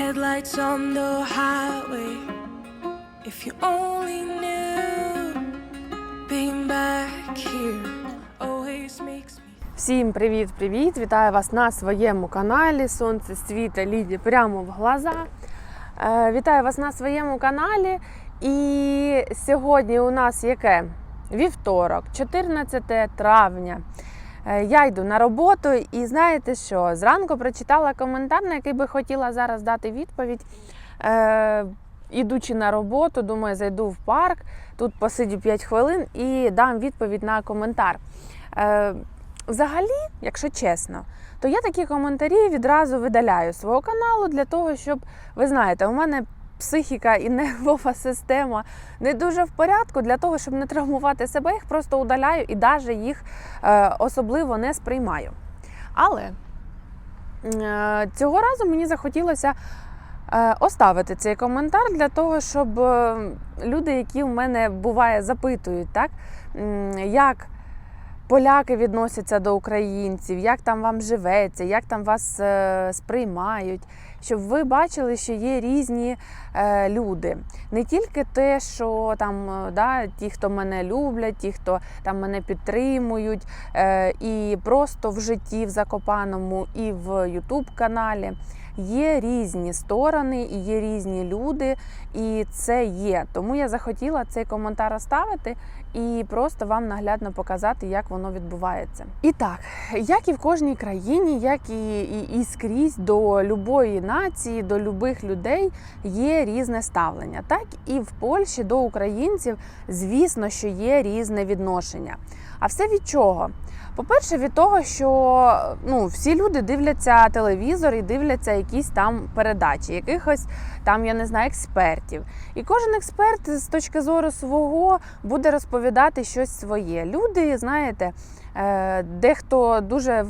Headlights on the highway. If you only knew, being back here always makes me. Всім привіт-привіт! Вітаю вас на своєму каналі. Сонце світа Ліді прямо в глаза. Е, Вітаю вас на своєму каналі. І сьогодні у нас яке? Вівторок, 14 травня. Е, Я йду на роботу і знаєте що? Зранку прочитала коментар, на який би хотіла зараз дати відповідь. Е, Ідучи на роботу, думаю, зайду в парк, тут посидю 5 хвилин і дам відповідь на коментар. Е, Взагалі, якщо чесно, то я такі коментарі відразу видаляю з свого каналу для того, щоб ви знаєте, у мене психіка і нервова система не дуже в порядку. Для того, щоб не травмувати себе, їх просто удаляю і навіть їх е, особливо не сприймаю. Але е, цього разу мені захотілося е, оставити цей коментар для того, щоб люди, які в мене буває запитують, так, як поляки відносяться до українців, як там вам живеться, як там вас е, сприймають, щоб ви бачили, що є різні е, люди. Не тільки те, що там е, да, ті, хто мене люблять, ті, хто там мене підтримують, і просто в житті в Закопаному, і в Ютуб каналі. Є різні сторони і є різні люди, і це є. Тому я захотіла цей коментар оставити і просто вам наглядно показати, як воно відбувається. І так, як і в кожній країні, як і, і, і скрізь до любої нації, до любих людей є різне ставлення. Так і в Польщі до українців, звісно, що є різне відношення. А все від чого? По-перше, від того, що ну, всі люди дивляться телевізор і дивляться якісь там передачі, якихось там, я не знаю, експертів. І кожен експерт з точки зору свого буде розповідати щось своє. Люди, знаєте, е, дехто дуже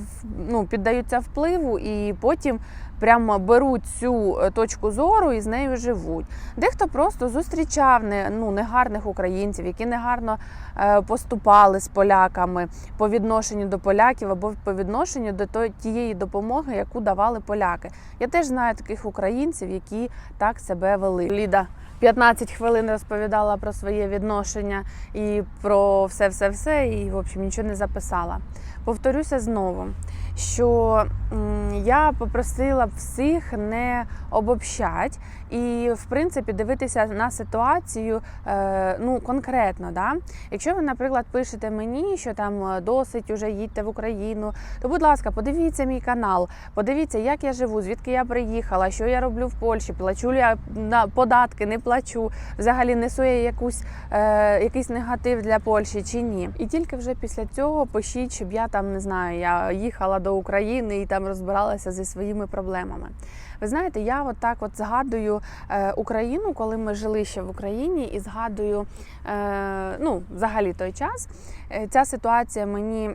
ну, піддаються впливу і потім прямо беруть цю е, точку зору і з нею живуть. Дехто просто зустрічав не, ну, негарних українців, які негарно е, поступали з поляками по відношенню до поляків або по відношенню до тієї допомоги, яку давали поляки. Я теж знаю таких українців, які так себе вели. Ліда 15 хвилин розповідала про своє відношення і про все, все, все, і в общем нічого не записала. Повторюся знову, що я попросила всіх не обобщать і, в принципі, дивитися на ситуацію е, ну, конкретно. Да? Якщо ви, наприклад, пишете мені, що там е, досить уже їдьте в Україну, то, будь ласка, подивіться мій канал, подивіться, як я живу, звідки я приїхала, що я роблю в Польщі, плачу я на податки, не плачу, взагалі несу я якусь, е, якийсь негатив для Польщі чи ні. І тільки вже після цього пишіть, щоб я там не знаю, я їхала до України і там розбиралася зі своїми проблемами. Ви знаєте, я от так от згадую е, Україну, коли ми жили ще в Україні, і згадую е, ну, взагалі той час. Е, ця ситуація мені.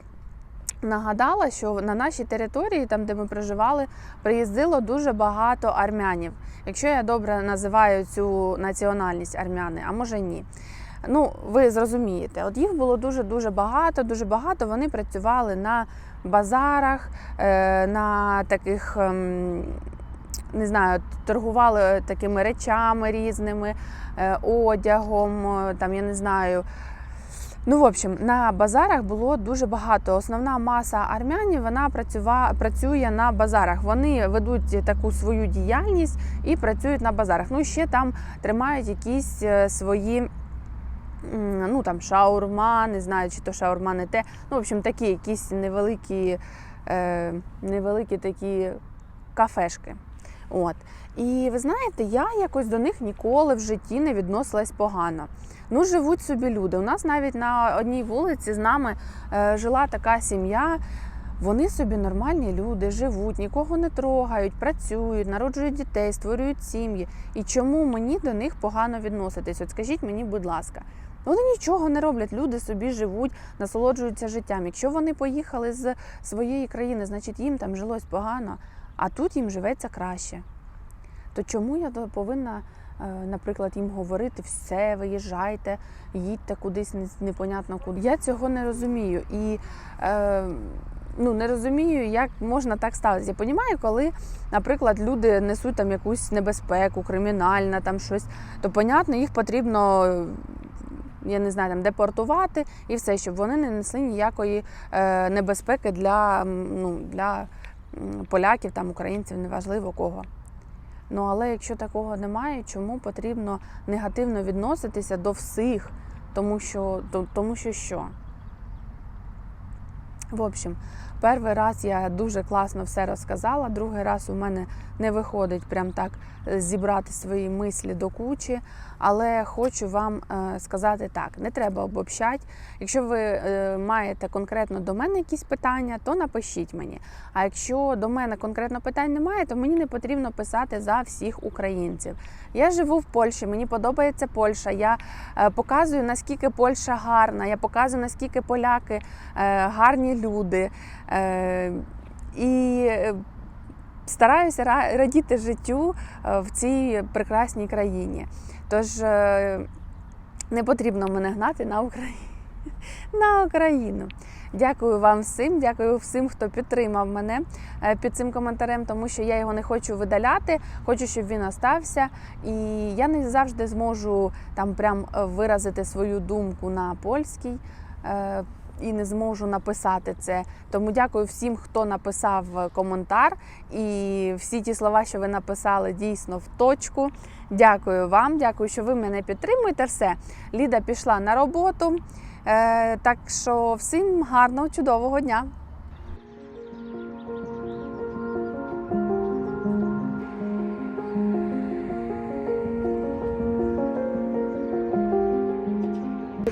Нагадала, що на нашій території, там де ми проживали, приїздило дуже багато армянів. Якщо я добре називаю цю національність армяни, а може ні. Ну, ви зрозумієте, от їх було дуже дуже багато, дуже багато. Вони працювали на базарах, е, на таких. ем, Не знаю, торгували такими речами різними, е, одягом, е, там я не знаю. Ну, в общем, на базарах було дуже багато. Основна маса армянів вона працюва, працює на базарах. Вони ведуть таку свою діяльність і працюють на базарах. Ну, ще там тримають якісь свої. Ну там шаурма, не знаю, чи то шаурма не те. Ну, в общем, такі якісь невеликі, е, невеликі такі кафешки. От. І ви знаєте, я якось до них ніколи в житті не відносилась погано. Ну, живуть собі люди. У нас навіть на одній вулиці з нами е, жила така сім'я. Вони собі нормальні люди, живуть, нікого не трогають, працюють, народжують дітей, створюють сім'ї. І чому мені до них погано відноситись? От скажіть мені, будь ласка. Вони нічого не роблять, люди собі живуть, насолоджуються життям. Якщо вони поїхали з своєї країни, значить їм там жилось погано, а тут їм живеться краще. То чому я повинна, е, наприклад, їм говорити все, виїжджайте, їдьте кудись непонятно куди? Я цього не розумію. І е, ну, не розумію, як можна так ставитися. Я розумію, коли, наприклад, люди несуть там якусь небезпеку, кримінальна, там щось, то, понятно, їх потрібно. Я не знаю, там депортувати і все, щоб вони не несли ніякої е, небезпеки для, ну, для поляків, там, українців, неважливо кого. Ну але якщо такого немає, чому потрібно негативно відноситися до всіх, тому що, то- тому що що? В общем, перший раз я дуже класно все розказала, другий раз у мене не виходить прям так е, зібрати свої мислі до кучі. Але хочу вам е, сказати так: не треба обобщати. Якщо ви е, маєте конкретно до мене якісь питання, то напишіть мені. А якщо до мене конкретно питань немає, то мені не потрібно писати за всіх українців. Я живу в Польщі, мені подобається Польща. Я показую наскільки Польща гарна. Я показую наскільки поляки гарні люди. Е, і е, стараюся радіти життю е, в цій прекрасній країні. Тож не потрібно мене гнати на Україну. На Україну. Дякую вам всім, дякую всім, хто підтримав мене під цим коментарем, тому що я його не хочу видаляти, хочу, щоб він остався. І я не завжди зможу там прям виразити свою думку на польській. Е, І не зможу написати це. Тому дякую всім, хто написав коментар. І всі ті слова, що ви написали, дійсно в точку. Дякую вам, дякую, що ви мене підтримуєте. Все, Ліда пішла на роботу. Е, так що всім гарного, чудового дня.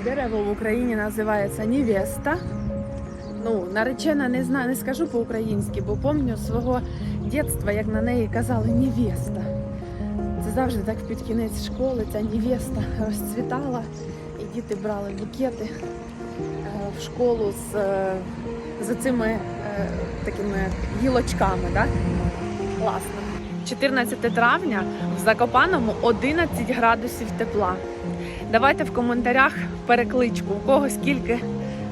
Дерево в Україні називається Невеста. Ну, наречена не знаю, не скажу по-українськи, бо пам'ятаю свого дитинства, як на неї казали невеста. Це завжди так під кінець школи ця невеста розцвітала, і діти брали букети е, в школу з, е, з цими е, такими гілочками. Да? Класно. 14 травня в Закопаному 11 градусів тепла. Давайте в коментарях перекличку, у кого скільки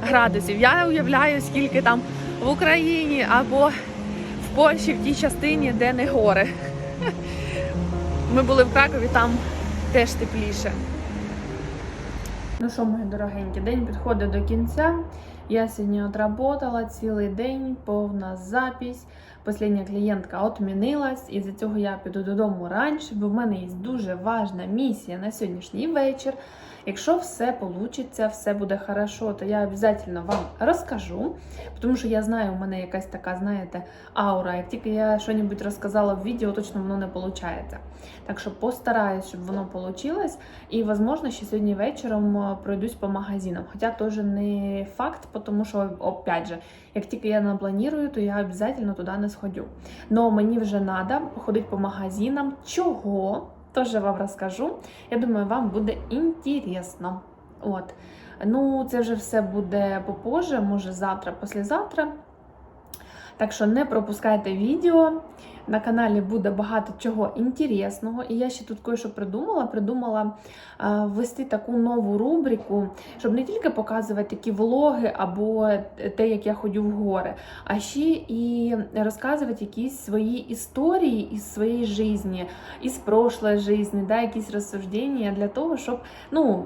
градусів. Я уявляю, скільки там в Україні або в Польщі, в тій частині, де не гори. Ми були в Кракові, там теж тепліше. Ну що, мої дорогенькі, день підходить до кінця. Я сьогодні отработала цілий день, повна запись. Послідня клієнтка отмінилась, і за цього я піду додому раніше, бо в мене є дуже важна місія на сьогоднішній вечір. Якщо все вийде, все буде хорошо, то я обов'язково вам розкажу, тому що я знаю, у мене якась така, знаєте, аура. Як тільки я щось розказала в відео, точно воно не виходить. Так що постараюсь, щоб воно вийшло. І, можливо, ще сьогодні вечором е, пройдусь по магазинам. Хоча теж не факт, тому що, опять же, як тільки я напланую, то я обов'язково туди не сходю. Но мені вже треба ходити по магазинам. Чого? Теж вам розкажу. Я думаю, вам буде інтересно. От. Ну, це вже все буде попозже, може завтра, післязавтра. Так що не пропускайте відео. На каналі буде багато чого інтересного. І я ще тут кое-що придумала. Придумала е, ввести таку нову рубрику, щоб не тільки показувати такі влоги або те, як я ходю в гори, а ще і розказувати якісь свої історії із своєї житті, із прошлої житті, да, якісь розсуждення для того, щоб, ну.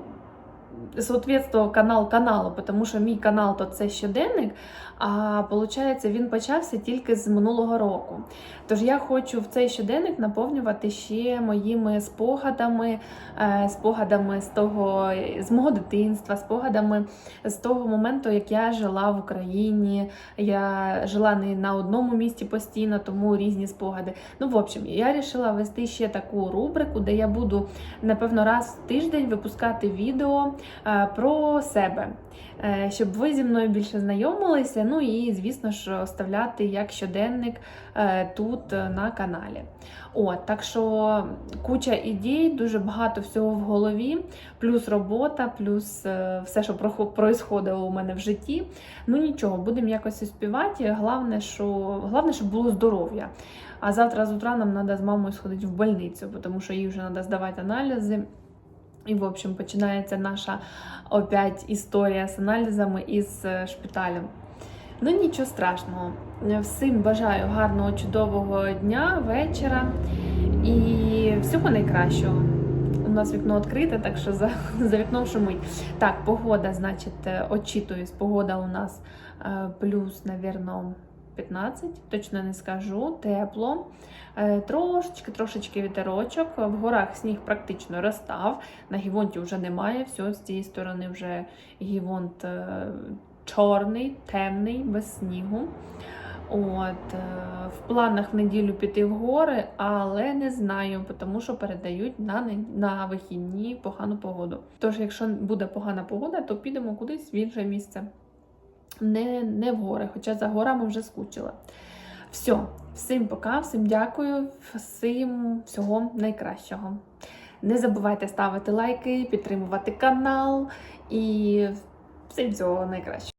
Соответствував канал каналу, тому що мій канал то це щоденник, а виходить, він почався тільки з минулого року. Тож я хочу в цей щоденник наповнювати ще моїми спогадами, е, спогадами з того, з мого дитинства, спогадами з того моменту, як я жила в Україні. Я жила не на одному місці постійно, тому різні спогади. Ну, в общем, я вирішила вести ще таку рубрику, де я буду напевно раз в тиждень випускати відео про себе. Е, Щоб ви зі мною більше знайомилися, ну і, звісно ж, оставляти як щоденник е, тут е, на каналі. От, так що куча ідей, дуже багато всього в голові, плюс робота, плюс е, все, що происходило у мене в житті. Ну нічого, будемо якось успівати. Головне, що, головне, щоб було здоров'я. А завтра з утра нам треба з мамою сходити в больницю, тому що їй вже треба здавати аналізи. І, в общем, починається наша опять історія з аналізами і з е, шпиталем. Ну нічого страшного. Всім бажаю гарного, чудового дня, вечора і всього найкращого. У нас вікно відкрите, так що за, за вікном шумить. Так, погода, значить, е, очитуюсь. Погода у нас е, плюс, навірно, 15, точно не скажу, тепло. Е, Трошечки, трошечки вітерочок. В горах сніг практично розстав. На Гівонті вже немає. Все, з цієї сторони вже Гівонт е, чорний, темний, без снігу. От, е, в планах в неділю піти в гори, але не знаю, тому що передають на, на вихідні погану погоду. Тож, якщо буде погана погода, то підемо кудись в інше місце. Не, не в гори, хоча за горами вже скучила. Все, всім пока, всім дякую, всім всього найкращого. Не забувайте ставити лайки, підтримувати канал і всім всього найкращого.